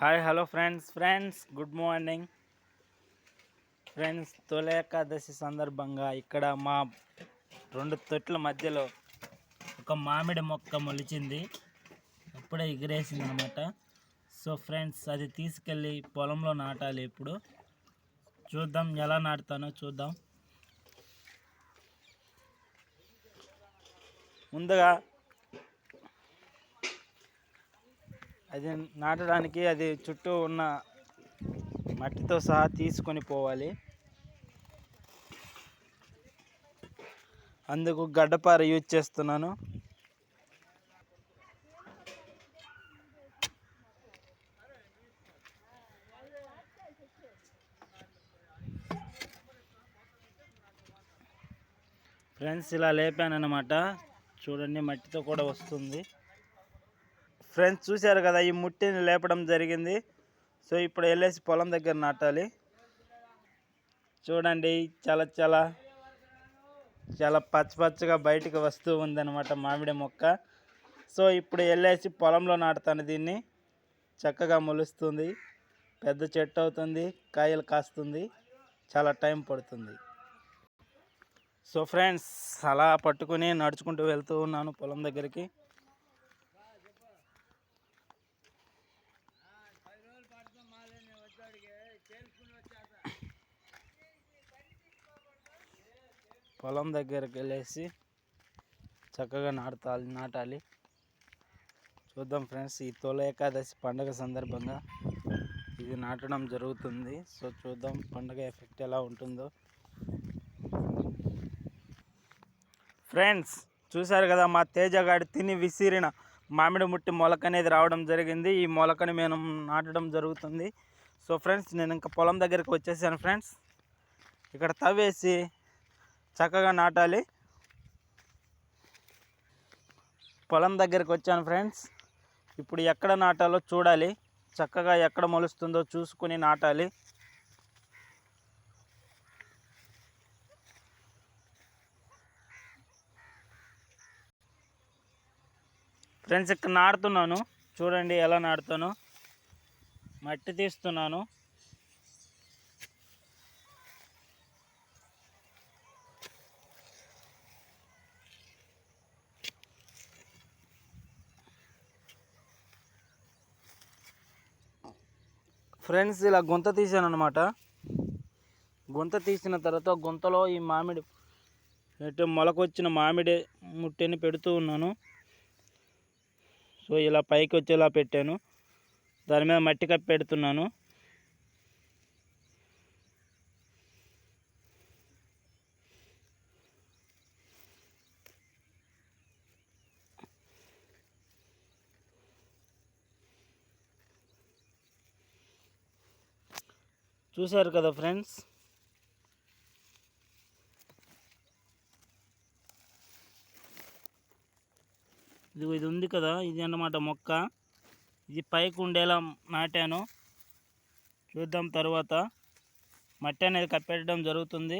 Hi hello friends friends good morning friends తొలి ఏకాదశి సందర్భంగా ఇక్కడ మా రెండు తొట్ల మధ్యలో ఒక మామిడి మొక్క మొలిచింది. అప్పుడే ఎగిరేసింది అనమాట సో ఫ్రెండ్స్ అది తీసుకెళ్ళి పొలంలో నాటాలి ఇప్పుడు. చూద్దాం ఎలా నాటుతానో చూద్దాం. ముందుగా అది నాటడానికి అది చుట్టూ ఉన్న మట్టితో సహా తీసుకొని పోవాలి. అందుకు గడ్డపార యూజ్ చేస్తున్నాను. ఫ్రెండ్స్ ఇలా లేపాను అనమాట చూడండి మట్టితో కూడా వస్తుంది. ఫ్రెండ్స్ చూశారు కదా ఈ ముట్టిని లేపడం జరిగింది. సో ఇప్పుడు వెళ్ళేసి పొలం దగ్గర నాటాలి. చూడండి చాలా చాలా చాలా పచ్చ పచ్చగా బయటకు వస్తూ ఉందన్నమాట మామిడి మొక్క. సో ఇప్పుడు వెళ్ళేసి పొలంలో నాటుతాను దీన్ని. చక్కగా మొలుస్తుంది. పెద్ద చెట్టు అవుతుంది కాయలు కాస్తుంది చాలా టైం పడుతుంది. సో ఫ్రెండ్స్ అలా పట్టుకుని నడుచుకుంటూ వెళ్తూ ఉన్నాను పొలం దగ్గరికి. పొలం దగ్గరికి వెళ్ళేసి చక్కగా నాటాలి నాటాలి. చూద్దాం ఫ్రెండ్స్ ఈ తొలి ఏకాదశి పండగ సందర్భంగా ఇది నాటడం జరుగుతుంది. సో చూద్దాం పండగ ఎఫెక్ట్ ఎలా ఉంటుందో. ఫ్రెండ్స్ చూశారు కదా మా తేజగాడి తిని విసిరిన మామిడి ముట్టి మొలక అనేది రావడం జరిగింది. ఈ మొలకని మేము నాటడం జరుగుతుంది. సో ఫ్రెండ్స్ నేను ఇంకా పొలం దగ్గరికి వచ్చేసాను ఫ్రెండ్స్. ఇక్కడ తవ్వేసి చక్కగా నాటాలి. పొలం దగ్గరికి వచ్చాను ఫ్రెండ్స్. ఇప్పుడు ఎక్కడ నాటాలో చూడాలి. చక్కగా ఎక్కడ మొలుస్తుందో చూసుకుని నాటాలి. ఫ్రెండ్స్ ఇక్కడ నాడుతున్నాను చూడండి ఎలా నాడుతాను మట్టి తీస్తున్నాను. ఫ్రెండ్స్ ఇలా గుంత తీసాను అనమాట గుంత తీసిన తర్వాత గుంతలో ఈ మామిడి అంటే మొలకొచ్చిన మామిడి ముట్టెని పెడుతూ ఉన్నాను. సో ఇలా పైకి వచ్చేలా పెట్టాను. దాని మీద మట్టి కప్పి పెడుతున్నాను. చూశారు కదా ఫ్రెండ్స్? ఇది ఇది ఉంది కదా ఇది అన్నమాట మొక్క. ఇది పైకి ఉండేలా నాటాను. చూద్దాం తర్వాత. మట్టి అనేది కప్పెట్టడం జరుగుతుంది.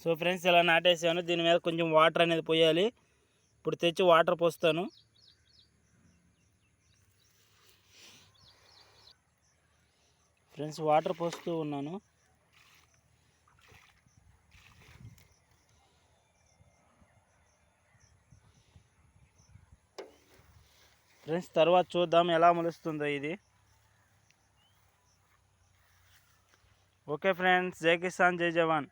సో ఫ్రెండ్స్ ఇలా నాటేసాను. దీని మీద కొంచెం వాటర్ అనేది పోయాలి. ఇప్పుడు తెచ్చి వాటర్ పోస్తాను. ఫ్రెండ్స్ వాటర్ పోస్తూ ఉన్నాను. ఫ్రెండ్స్ తర్వాత చూద్దాం ఎలా మొలుస్తుందో ఇది. ఓకే ఫ్రెండ్స్ జై కిసాన్ జై జవాన్.